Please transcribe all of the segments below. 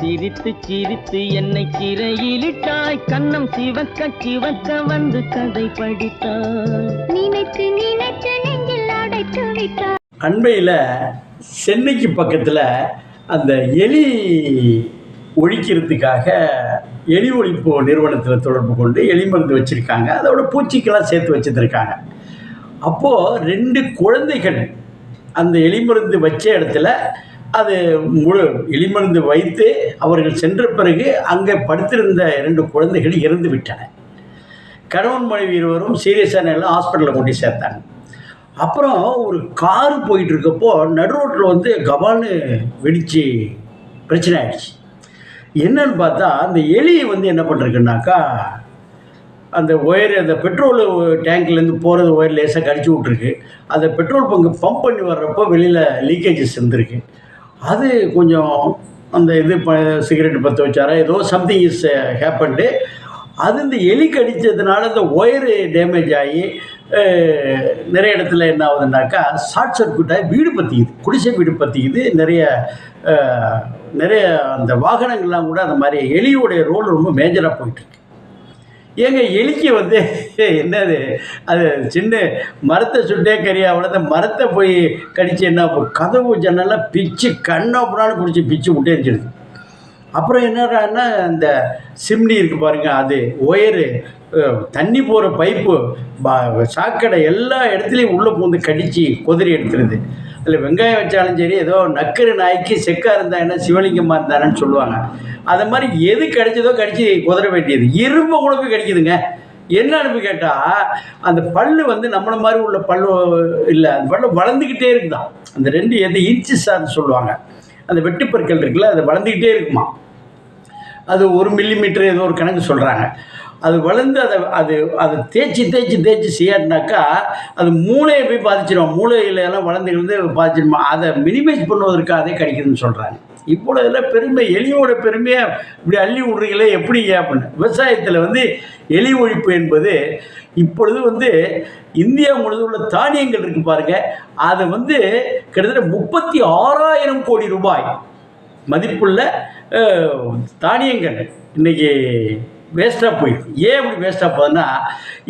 சிரித்து சிரித்து என்னை சிறையிலிட்டாய். கண்ணம் சிவக்க சிவக்க வந்து கதை படித்தாய். நினைத்து நினைத்து நெஞ்சில் அடைத்து விட்டார் அண்மையில் சென்னைக்கு பக்கத்தில் அந்த எலி ஒழிக்கிறதுக்காக எலி ஒழிப்பு நிறுவனத்தில் தொடர்பு கொண்டு எலி மருந்து வச்சுருக்காங்க. அதோட பூச்சிக்கெல்லாம் சேர்த்து வச்சுருக்காங்க அப்போது ரெண்டு குழந்தைகள் அந்த எலி மருந்து வச்ச இடத்துல அது முழு வைத்து அவர்கள் சென்ற பிறகு அங்கே படுத்திருந்த இரண்டு குழந்தைகள் இறந்து விட்டன. கணவன் மனைவி இருவரும் சீரியஸான எல்லாம் ஹாஸ்பிட்டலில் கொண்டு சேர்த்தாங்க. அப்புறம் ஒரு கார் போயிட்டு இருக்கப்போ நடு ரோட்டில் வந்து கபால்னு வெடித்து பிரச்சனை ஆயிடுச்சு. என்னன்னு பார்த்தா அந்த எலி வந்து என்ன பண்ணுறதுக்குனாக்கா அந்த ஒயர் அந்த பெட்ரோல் டேங்க்லேருந்து போகிறது ஒயர் லேசாக கடிச்சு விட்ருக்கு அந்த பெட்ரோல் பங்கு பம்ப் பண்ணி வர்றப்போ வெளியில் லீக்கேஜஸ் இருந்திருக்கு. அது கொஞ்சம் அந்த இது ப சிகரெட் பற்ற வச்சாரா? ஏதோ சம்திங் இஸ் ஹேப்பன்டு அது இந்த எலி கடித்ததுனால இந்த ஒயரு டேமேஜ் ஆகி நிறைய இடத்துல என்ன ஆகுதுன்னாக்கா ஷார்ட் சர்க்கியூட்டாக ஆகி வீடு பற்றிக்குது குடிசை வீடு பற்றிக்குது நிறைய நிறைய அந்த வாகனங்கள்லாம் கூட அந்த மாதிரி எலியோடைய ரோல் ரொம்ப மேஜராக போயிட்டுருக்கு ஏங்க எலிக்கு வந்து என்னது? அது சின்ன மரத்தை சுட்டே கறியா அவ்வளோ மரத்தை போய் கடிச்சு என்ன ஆகும்? கதவு ஜன்னல்லாம் பிச்சு கண்ணா புறான்னு பிடிச்சி பிச்சு விட்டே இருந்துச்சு அப்புறம் என்னடான்னா இந்த சிம்னி இருக்குது பாருங்க அது ஒயரு தண்ணி போகிற பைப்பு பா- சாக்கடை எல்லா இடத்துலையும் உள்ளே பூந்து கடித்து குதிரை எடுத்துருது. அதில் வெங்காயம் வச்சாலும் சரி ஏதோ நக்கரு நாய்க்கு செக்காக இருந்தா என்ன சிவலிங்கமாக இருந்தானேன்னு சொல்லுவாங்க. அது மாதிரி எது கிடைச்சதோ கடிச்சு குதிர வேண்டியது. இரும்பு கூட போய் கிடைக்குதுங்க. என்னன்னு கேட்டால் அந்த பல்லு வந்து நம்மளை மாதிரி உள்ள பல்லு இல்லை அந்த பல்லு வளர்ந்துக்கிட்டே இருக்குதான் அந்த ரெண்டு எது இன்ச்சஸ் சொல்லுவாங்க. அந்த வெட்டுப்பற்கள் இருக்குல்ல அது வளர்ந்துக்கிட்டே இருக்குமா? அது ஒரு மில்லிமீட்டர் ஏதோ ஒரு கணக்கு சொல்கிறாங்க அது வளர்ந்து அதை அது அதை தேய்ச்சி தேய்ச்சி தேய்ச்சி செய்யாட்டினாக்கா அது மூளையை போய் பாதிச்சிடும் மூளையில எல்லாம் வளர்ந்து இருந்து பாதிச்சிடுமா அதை மினிமைஸ் பண்ணுவதற்காக அதே கிடைக்குதுன்னு சொல்கிறாங்க இப்போ பெருமை எலியோட பெருமையை இப்படி அள்ளி விட்றீங்களே எப்படிங்க அப்படின்னு. விவசாயத்தில் வந்து எலி ஒழிப்பு என்பது இப்பொழுது வந்து இந்தியா முழுவதும் உள்ள தானியங்கள் இருக்கு பாருங்க. அதை வந்து கிட்டத்தட்ட முப்பத்தி ஆறாயிரம் கோடி ரூபாய் மதிப்புள்ள தானியங்கள் இன்னைக்கு வேஸ்ட்டாக போயிடும் ஏன் அப்படி வேஸ்ட்டாக போகுதுன்னா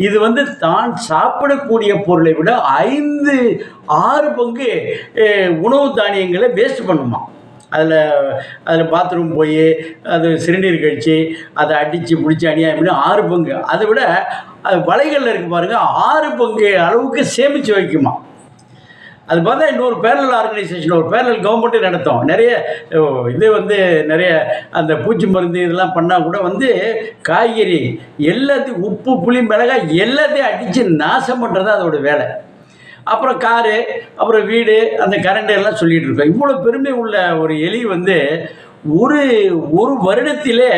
இது வந்து தான் சாப்பிடக்கூடிய பொருளை விட ஐந்து ஆறு பங்கு உணவு தானியங்களை வேஸ்ட் பண்ணுமா? அதில் அதில் பாத்ரூம் போய் அது சிறுநீர் கழித்து அதை அடித்து பிடிச்சி பண்ணி ஆறு பங்கு. அதை விட அது வலைகளில் இருக்கு பாருங்கள் ஆறு பங்கு அளவுக்கு சேமித்து வைக்குமா. அது பார்த்தா இன்னொரு பேரல் ஆர்கனைசேஷன் ஒரு பேரல் கவர்மெண்ட்டு நடத்தும். நிறைய இது வந்து நிறைய அந்த பூச்சி மருந்து இதெல்லாம் பண்ணால் கூட வந்து காய்கறி எல்லாத்தையும் உப்பு புளி மிளகாய் எல்லாத்தையும் அடித்து நாசம் பண்ணுறது அதோட வேலை. அப்புறம் காரு அப்புறம் வீடு அந்த கரண்ட் எல்லாம் சொல்லிகிட்டு இருக்கோம். இவ்வளோ பெருமை உள்ள ஒரு எலி வந்து ஒரு ஒரு வருடத்திலே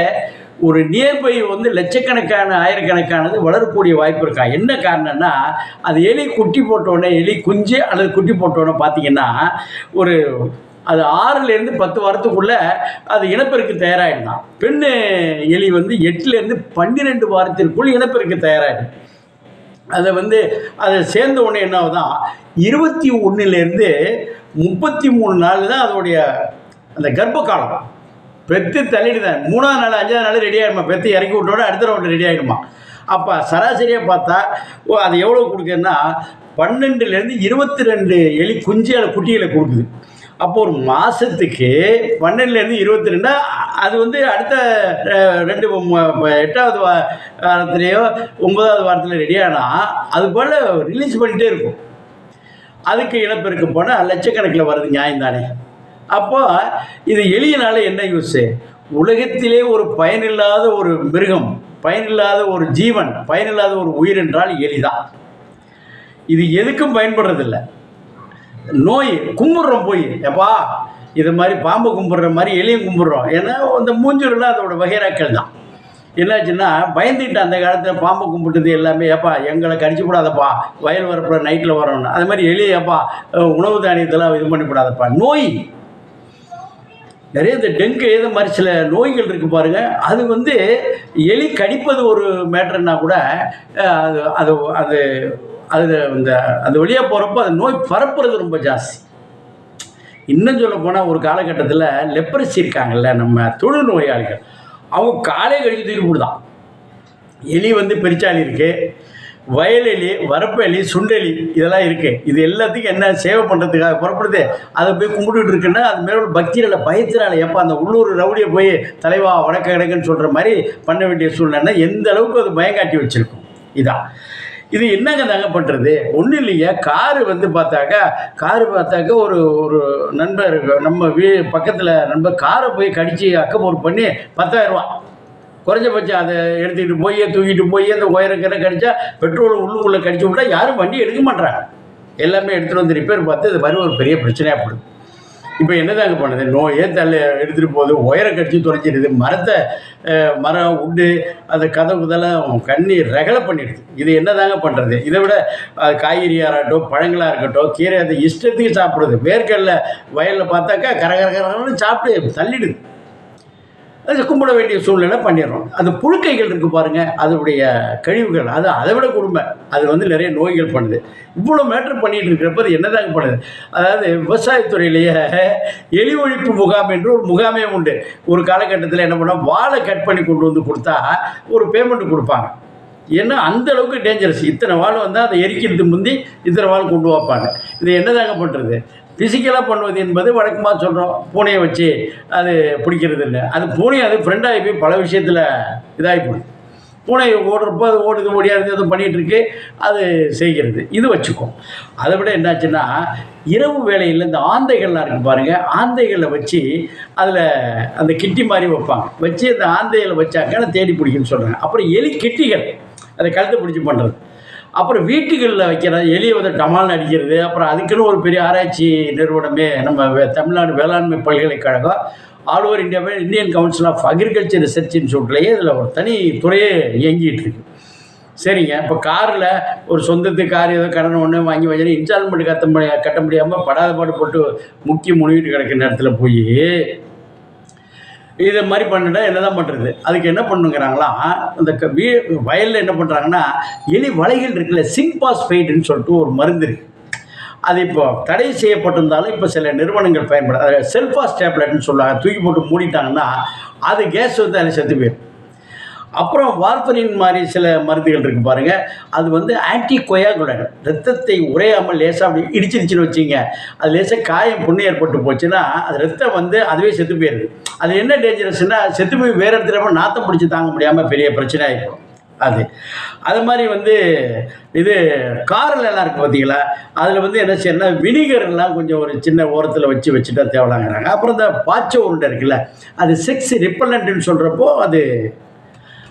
ஒரு நியர்பை வந்து லட்சக்கணக்கான ஆயிரக்கணக்கானது வளரக்கூடிய வாய்ப்பு இருக்கா? என்ன காரணம்னா அது எலி குட்டி போட்டோடனே எலி குஞ்சு அல்லது குட்டி போட்டோடனே பார்த்தீங்கன்னா ஒரு அது ஆறுலேருந்து பத்து வாரத்துக்குள்ளே அது இனப்பெருக்கு தயாராகிடுதான் பெண் எலி வந்து எட்டுலேருந்து பன்னிரெண்டு வாரத்திற்குள் இனப்பெருக்கு தயாராகிடும் அதை வந்து அதை சேர்ந்த உடனே என்ன ஆகுதான் இருபத்தி ஒன்றுலேருந்து முப்பத்தி மூணு நாள் தான் அதோடைய அந்த கர்ப்ப காலம் பெற்று தள்ளிடுதான் மூணாவது நாள் அஞ்சாவது நாள் ரெடி ஆகிடுமா பெற்று இறக்கி விட்டோட அடுத்த ரவுண்டு ரெடி ஆகிடுமா அப்போ சராசரியாக பார்த்தா ஓ அது எவ்வளோ கொடுக்குதுன்னா பன்னெண்டுலேருந்து இருபத்தி ரெண்டு எலி குஞ்சு குட்டிகளை கொடுக்குது. அப்போ ஒரு மாதத்துக்கு பன்னெண்டுலேருந்து இருபத்தி ரெண்டா அது வந்து அடுத்த ரெண்டு எட்டாவது வாரத்துலேயோ ஒன்பதாவது வாரத்தில் ரெடி ஆனால் அது போல் ரிலீஸ் பண்ணிகிட்டே இருக்கும். அதுக்கு இனப்பெருக்க போனால் லட்சக்கணக்கில் வருது நியாயம் தானே அப்போ இது எளியனால என்ன யூஸு உலகத்திலே ஒரு பயனில்லாத ஒரு மிருகம் பயனில்லாத ஒரு ஜீவன் பயனில்லாத ஒரு உயிர் என்றால் எளிதான் இது எதுக்கும் பயன்படுறதில்லை. நோய் கும்பிட்றோம் போய் எப்பா இது மாதிரி பாம்பு கும்பிட்ற மாதிரி எலியும் கும்பிட்றோம். ஏன்னா இந்த மூஞ்சூரில் அதோட வகைராக்கள் தான். என்னாச்சுன்னா பயந்துட்டு அந்த காலத்தில் பாம்பு கும்பிட்டது எல்லாமே ஏப்பா எங்களை கடிச்சு கூடாதப்பா வயல் வரப்புல நைட்டில் வரணும்னு. அது மாதிரி எலி ஏப்பா உணவு தானியத்தெல்லாம் இது பண்ணி கூடாதப்பா நோய். நிறைய இந்த டெங்கு இது மாதிரி சில நோய்கள் இருக்குது பாருங்கள் அது வந்து எலி கடிப்பது ஒரு மேட்ருன்னா கூட அது அது அது அது இந்த அது வழியாக போகிறப்போ அது நோய் பரப்புறது ரொம்ப ஜாஸ்தி. இன்னும் சொல்ல போனால் ஒரு காலகட்டத்தில் லெப்பரசி இருக்காங்கல்ல நம்ம தொழுநோயாளிகள் அவங்க காலே கழிச்சு தூக்கி போடுதான். எலி வந்து பெருச்சாளி இருக்குது வயல் எலி சுண்டெலி இதெல்லாம் இருக்குது இது எல்லாத்துக்கும் என்ன சேவை பண்ணுறதுக்காக புறப்படுது? அதை போய் கும்பிட்டுட்டு இருக்குன்னா அது மேலே பக்தியில் பயத்தினால எப்போ அந்த உள்ளூர் ரவுடியை போய் தலைவா வடக்க கிடக்குன்னு சொல்கிற மாதிரி பண்ண வேண்டிய சூழ்நிலை எந்த அளவுக்கு அது பயங்காட்டி வச்சுருக்கும். இதான். இது என்னங்க தாங்க பண்ணுறது ஒன்றும் இல்லைங்க. காரு வந்து பார்த்தாக்கா காரு பார்த்தாக்கா ஒரு ஒரு நண்பர் நம்ம வீ பக்கத்தில் நண்பர் காரை போய் கடித்து அக்கப்போர் பண்ணி பத்தாயிரரூவா குறைஞ்சபட்சம் அதை எடுத்துக்கிட்டு போய் தூக்கிட்டு போய் அந்த உயரக்கரை கடிச்சா பெட்ரோல் உள்ளுக்குள்ளே கடிச்சு விட்டா யாரும் வண்டி எடுக்க மாட்டாங்க எல்லாமே எடுத்துகிட்டு வந்து ரிப்பேர் பார்த்து இது மாதிரி ஒரு பெரிய பிரச்சனையாக போடுது இப்போ என்னதாங்க பண்ணுது? நோயே தள்ள எடுத்துகிட்டு போகுது. ஒயரை கடிச்சு தொலைச்சிடுது மரத்தை மரம் உண்டு அந்த கதவு இதெல்லாம் கண்ணி ரகலை பண்ணிடுது. இது என்னதாங்க பண்ணுறது இதை விட காய்கறியாக இருக்கட்டும் பழங்களாக இருக்கட்டும் கீரை அந்த இஷ்டத்துக்கு சாப்பிடுது வேர்க்கடலை வயலில் பார்த்தாக்கா கர சாப்பிட்டு தள்ளிடுது. அது கும்பிட வேண்டிய சூழ்நிலை பண்ணிடுறோம். அந்த புழுக்கைகள் இருக்குது பாருங்கள் அதனுடைய கழிவுகள். அது அதை விட கொடுமை. அது வந்து நிறைய நோய்கள் பண்ணுது. இவ்வளோ மேட்ரு பண்ணிகிட்டு இருக்கிறப்ப அது என்னதாங்க பண்ணுது? அதாவது விவசாயத்துறையிலேயே எலி ஒழிப்பு முகாம் என்று ஒரு முகாமே உண்டு. ஒரு காலகட்டத்தில் என்ன பண்ணால் வாழை கட் பண்ணி கொண்டு வந்து கொடுத்தா ஒரு பேமெண்ட் கொடுப்பாங்க. ஏன்னா அந்த அளவுக்கு டேஞ்சரஸ் இத்தனை வாள் வந்தால் அதை எரிக்கிறதுக்கு முந்தி இத்தனை வாள் கொண்டு வைப்பாங்க. இது என்னதாங்க பண்ணுறது ஃபிசிக்கலாக பண்ணுவது என்பது வழக்கமாக சொல்கிறோம் பூனையை வச்சு அது பிடிக்கிறது இல்லை அது பூனை அது ஃப்ரெண்டாகி போய் பல விஷயத்தில் இதாகி போகுது. பூனை ஓடுறப்போ அது ஓடுது ஓடியாது எதுவும் பண்ணிகிட்ருக்கு அது செய்கிறது. இது வச்சுக்கும். அதை விட என்னாச்சுன்னா இரவு வேளையில் இந்த ஆந்தைகள்லாம் இருக்கு பாருங்கள் ஆந்தைகளை வச்சு அதில் அந்த கிட்டி மாதிரி வைப்பாங்க. வச்சு அந்த ஆந்தைகளை வச்சாக்க தேடி பிடிக்குன்னு சொல்கிறாங்க அப்புறம் எலி கிட்டிகள் அதை கழுத்தை பிடிச்சி பண்ணுறது அப்புறம் வீட்டுகளில் வைக்கிற எலியை வந்து டமால்னு அடிக்கிறது அப்புறம் அதுக்குன்னு ஒரு பெரிய ஆராய்ச்சி நிறுவனமே நம்ம தமிழ்நாடு வேளாண்மை பல்கலைக்கழகம் ஆல் ஓவர் இந்தியாவே Indian council of agriculture research இன்ஸ்டியூட்லேயே இதில் ஒரு தனி துறையே இயங்கிட்டு இருக்கு. சரிங்க. இப்போ காரில் ஒரு சொந்தத்துக்கு கார் ஏதோ கடன் ஒன்று வாங்கி வச்சு இன்ஸ்டால்மெண்ட் கட்ட முடிய கட்ட முடியாமல் படாத பாடு போட்டு முக்கிய முழுகிட்டு கிடக்கிற நேரத்தில் போய் இதை மாதிரி பண்ணிட்டா என்ன தான் பண்ணுறது அதுக்கு என்ன பண்ணுங்கிறாங்களா அந்த க- வீ வயலில் என்ன பண்ணுறாங்கன்னா எலி வலைகள் இருக்குல்ல சிங்க் சொல்லிட்டு ஒரு மருந்து இருக்குது அது இப்போ தடை செய்யப்பட்டிருந்தாலும் இப்போ சில நிறுவனங்கள் பயன்பட அதாவது செல்ஃபாஸ் டேப்லெட்னு சொல்லுவாங்க தூக்கி போட்டு மூடிட்டாங்கன்னா அது கேஸ் வந்து அதில் செத்து போயிடும் அப்புறம் வார்பரின் மாதிரி சில மருந்துகள் இருக்கு பாருங்க. அது வந்து ஆன்டி கொயாகுலன் ரத்தத்தை உறையாமல் லேசாக அப்படி இடிச்சிருச்சுன்னு வச்சுங்க. அது லேசாக காயம் புண்ணு ஏற்பட்டு போச்சுன்னா அது ரத்தம் வந்து அதுவே செத்து போயிடுது அது என்ன டேஞ்சரஸ்னா செத்து போய் வேறு இடத்துல போய் நாத்தம் பிடிச்சி தாங்க முடியாமல் பெரிய பிரச்சனை ஆகிடும் அது. அது மாதிரி வந்து இது காரில் எல்லாம் இருக்குது பார்த்தீங்களா அதில் வந்து என்ன செய்யணும்னா வினிகர்லாம் கொஞ்சம் ஒரு சின்ன ஓரத்தில் வச்சு வச்சுட்டா தேவலாங்கிறாங்க. அப்புறம் இந்த பாச்ச உருண்டை இருக்குல்ல அது செக்ஸ் ரிப்பலண்ட்னு சொல்கிறப்போ அது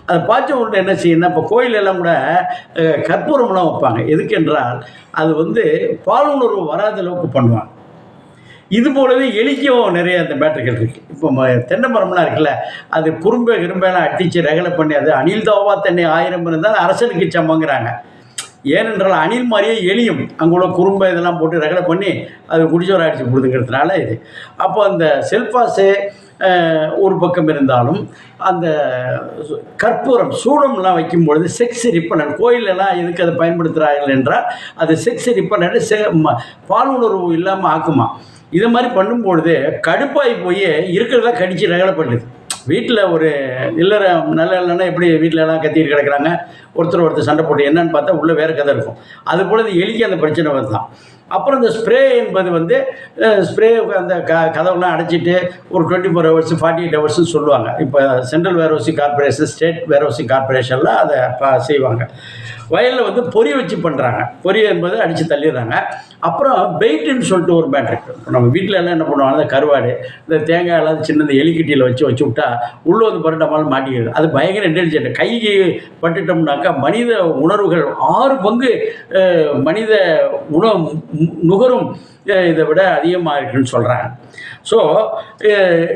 அதை பாய்ச்ச உருண்டை என்ன செய்யணும் இப்போ கோயிலெல்லாம் கூட கற்பூரம்லாம் வைப்பாங்க. எதுக்கு என்றால் அது வந்து பாலுணர்வு வராத அளவுக்கு பண்ணுவாங்க. இது போலவே எலிக்கும் நிறைய அந்த பேட்டரிகள் இருக்குது இப்போ ம- தென்னை மரம்லாம் இருக்குல்ல அது குறும்பை கிரும்பெல்லாம் அடித்து ரகலை பண்ணி அது அணில் தோவா தென்னை ஆயிரம் இருந்தால் அரசனுக்கு சமங்கிறாங்க. ஏனென்றால் அணில் மாதிரியே எலியும் அங்கே உள்ள குறும்பை இதெல்லாம் போட்டு ரகலை பண்ணி அது குடிச்சோரை அடித்து கொடுத்துங்கிறதுனால இது. அப்போ அந்த செல்ஃபாஸு ஒரு பக்கம் இருந்தாலும் அந்த கற்பூரம் சூடம்லாம் வைக்கும் பொழுது செக்ஸ் ரிப்பனன் கோயிலெல்லாம் எதுக்கு அதை பயன்படுத்துகிறார்கள் என்றால் அது செக்ஸ் ரிப்பனன் செ ம- பாலுணர்வு இல்லாமல் ஆக்குமா? இது மாதிரி பண்ணும்பொழுது கடுப்பாகி போய் இருக்கிறதா கடிச்சு ரகலை பண்ணுது. வீட்டில் ஒரு இல்லற நல்ல இல்லைன்னா எப்படி வீட்டில எல்லாம் கத்திட்டு கிடக்குறாங்க? ஒருத்தர் ஒருத்தர் சண்டை போட்டு என்னன்னு பார்த்தா உள்ளே வேறு கதை இருக்கும். அது போல எலிக்கு அந்த பிரச்சனை வருதான். அப்புறம் இந்த ஸ்ப்ரே என்பது வந்து ஸ்ப்ரே அந்த க கதவுலாம் அடைச்சிட்டு ஒரு twenty four hours forty eight ஹவர்ஸ்னு சொல்லுவாங்க. இப்போ central warehousing corporation state warehousing கார்பரேஷன்லாம் அதை செய்வாங்க. வயலில் வந்து பொறி வச்சு பண்ணுறாங்க பொறி என்பது அடித்து தள்ளிடுறாங்க. அப்புறம் பெயிட்டுன்னு சொல்லிட்டு ஒரு மேட்ரு இருக்குது இப்போ நம்ம வீட்டில் எல்லாம் என்ன பண்ணுவாங்க? அந்த கருவாடு இந்த தேங்காய் எல்லாம் சின்ன இந்த எலிக்கட்டியில் வச்சு வச்சு விட்டா உள்ளே வந்து பரட்டமாலும் மாட்டிக்கிறது அது பயங்கர இன்டெலிஜென்ட் கைக்கு பட்டுட்டோம்னாக்கா மனித உணர்வுகள் ஆறு பங்கு மனித உணவு நுகரும் இதை விட அதிகமாக இருக்குன்னு சொல்கிறாங்க ஸோ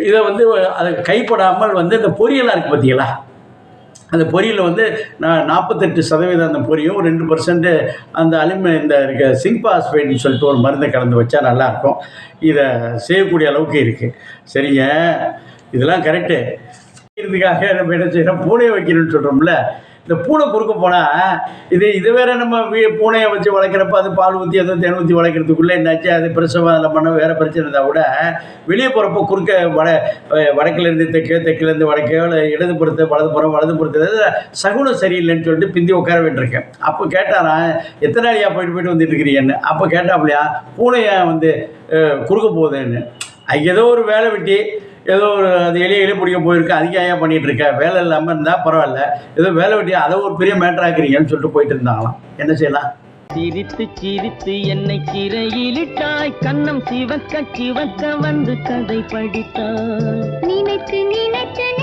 இதை வந்து அதை கைப்படாமல் வந்து இந்த பொரியலாக இருக்குது பார்த்தீங்களா அந்த பொரியல் வந்து நான் நாற்பத்தெட்டு சதவீதம் அந்த பொரியும் ரெண்டு பர்சன்ட் அந்த அலுமி இந்த இருக்க சிங்பாஸ்பேட்னு சொல்லிட்டு ஒரு மருந்தை கலந்து வச்சா நல்லாயிருக்கும். இதை செய்யக்கூடிய அளவுக்கு இருக்குது சரிங்க. இதெல்லாம் கரெக்டு இதுக்காக நம்ம என்ன செய்யணும் பூனை வைக்கணும்னு சொல்கிறோம்ல இந்த பூனை குறுக்க போனால் இது இது வேற நம்ம பூனையை வச்சு வளர்க்குறப்ப அது பால் ஊற்றி அதை தேன் ஊற்றி வளர்க்குறதுக்குள்ளே என்னாச்சு? அது பிரசவம் அதில் பண்ண வேறு பிரச்சனை இருந்தால் கூட வெளியே போகிறப்போ குறுக்க வட அஹ் வடக்குலேருந்து தெற்கு தெற்குலேருந்து வடக்கு இல்லை இடதுபுறத்து வலதுபுறம் வலதுபுறத்து சகுனம் சரியில்லைன்னு சொல்லிட்டு பிந்தி உட்கார வேண்டியிருக்கேன். அப்போ கேட்டாரான் எத்தனை நாளையா போயிட்டு போயிட்டு வந்துட்டு இருக்கிறீங்கன்னு? அப்போ கேட்டாப்லையா பூனையை வந்து குறுக்க போகுதுன்னு. ஏதோ ஒரு வேலை வெட்டி ஏதோ ஒரு அது எளிய எலி பிடிக்க போயிருக்கு ஏன் பண்ணிட்டு இருக்க வேலை இல்லாமல் இருந்தால் பரவாயில்ல. ஏதோ வேலை வெட்டி அதை ஒரு பெரிய மேட்டர் ஆக்குறீங்கன்னு சொல்லிட்டு போயிட்டு இருந்தாங்களாம். என்ன செய்யலாம்? சிரித்து சிரித்து என்னை சிறையிலிட்டாய். கண்ணம் சிவக்க சிவக்க வந்து கதை படித்தாய். நினைத்து நினைத்து